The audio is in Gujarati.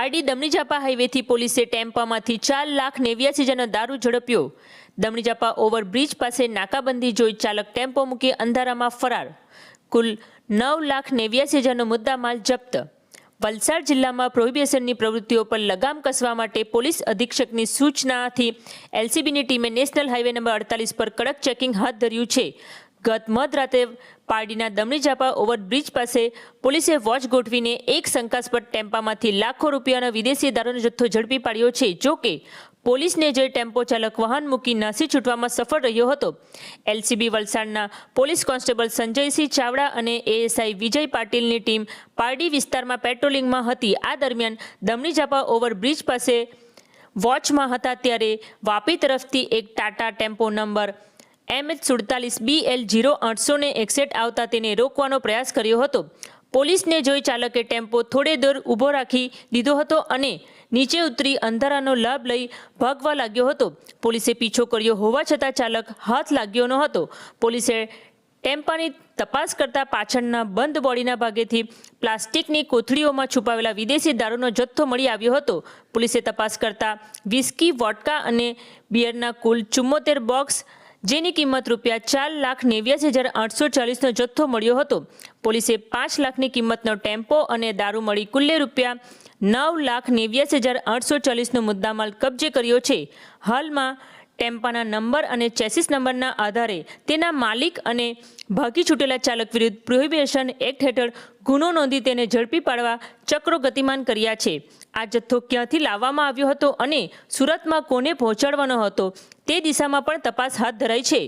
પારડી દમણીજાપા હાઈવેથી પોલીસે ટેમ્પામાંથી ચાર લાખ નેવ્યાસી હજારનો દારૂ ઝડપ્યો. દમણીજાપા ઓવરબ્રિજ પાસે નાકાબંધી જોઈ ચાલક ટેમ્પો મૂકી અંધારામાં ફરાર. કુલ નવ લાખ નેવ્યાસી હજારનો મુદ્દામાલ જપ્ત. વલસાડ જિલ્લામાં પ્રોહિબિશનની પ્રવૃત્તિઓ પર લગામ કસવા માટે પોલીસ અધિક્ષકની સૂચનાથી એલસીબીની ટીમે નેશનલ હાઈવે નંબર અડતાલીસ પર કડક ચેકિંગ હાથ ધર્યું છે. ગત મધરાતે પારડીના દમણીજાપા ઓવરબ્રિજ પાસે પોલીસે વોચ ગોઠવીને એક શંકાસ્પદ ટેમ્પામાંથી લાખો રૂપિયાનો વિદેશી દારૂનો જથ્થો ઝડપી પાડ્યો છે. જો કે પોલીસને જે ટેમ્પો ચાલક વાહન મૂકી નાસી છૂટવામાં સફળ રહ્યો હતો. એલસીબી વલસાડના પોલીસ કોન્સ્ટેબલ સંજયસિંહ ચાવડા અને એએસઆઈ વિજય પાટીલની ટીમ પારડી વિસ્તારમાં પેટ્રોલિંગમાં હતી. આ દરમિયાન દમણી ઝાપા ઓવરબ્રિજ પાસે વોચમાં હતા ત્યારે વાપી તરફથી એક Tata tempo number M H સુડતાલીસ બી એલ જીરો આઠસોને એકસઠ આવતા તેને રોકવાનો પ્રયાસ કર્યો હતો. પોલીસને જોઈ ચાલકે ટેમ્પો થોડે દૂર ઊભો રાખી દીધો હતો અને નીચે ઉતરી અંધારાનો લાભ લઈ ભાગવા લાગ્યો હતો. પોલીસે પીછો કર્યો હોવા છતાં ચાલક હાથ લાગ્યો ન હતો. પોલીસે ટેમ્પાની તપાસ કરતા પાછળના બંધ બોડીના ભાગેથી પ્લાસ્ટિકની કોથળીઓમાં છુપાવેલા વિદેશી દારૂનો જથ્થો મળી આવ્યો હતો. પોલીસે તપાસ કરતા વિસ્કી, વોડકા અને બિયરના કુલ ચુમ્મોતેર બોક્સ જેની કિંમત રૂપિયા ચાર લાખ નેવ્યાસી હજાર આઠસો ચાલીસનો જથ્થો મળ્યો હતો. પોલીસે પાંચ લાખની કિંમતનો ટેમ્પો અને દારૂ મળી કુલ્લે રૂપિયા નવ લાખ નેવ્યાસી હજાર આઠસો ચાલીસનો મુદ્દામાલ કબજે કર્યો છે. હાલમાં ટેમ્પાના નંબર અને ચેસિસ નંબરના આધારે તેના માલિક અને ભાગી છૂટેલા ચાલક વિરુદ્ધ પ્રોહિબિશન એક્ટ હેઠળ ગુનો નોંધી તેને ઝડપી પાડવા ચક્રો ગતિમાન કર્યા છે. આ જથ્થો ક્યાંથી લાવવામાં આવ્યો હતો અને સુરતમાં કોને પહોંચાડવાનો હતો તે દિશામાં પણ તપાસ હાથ ધરાઈ છે.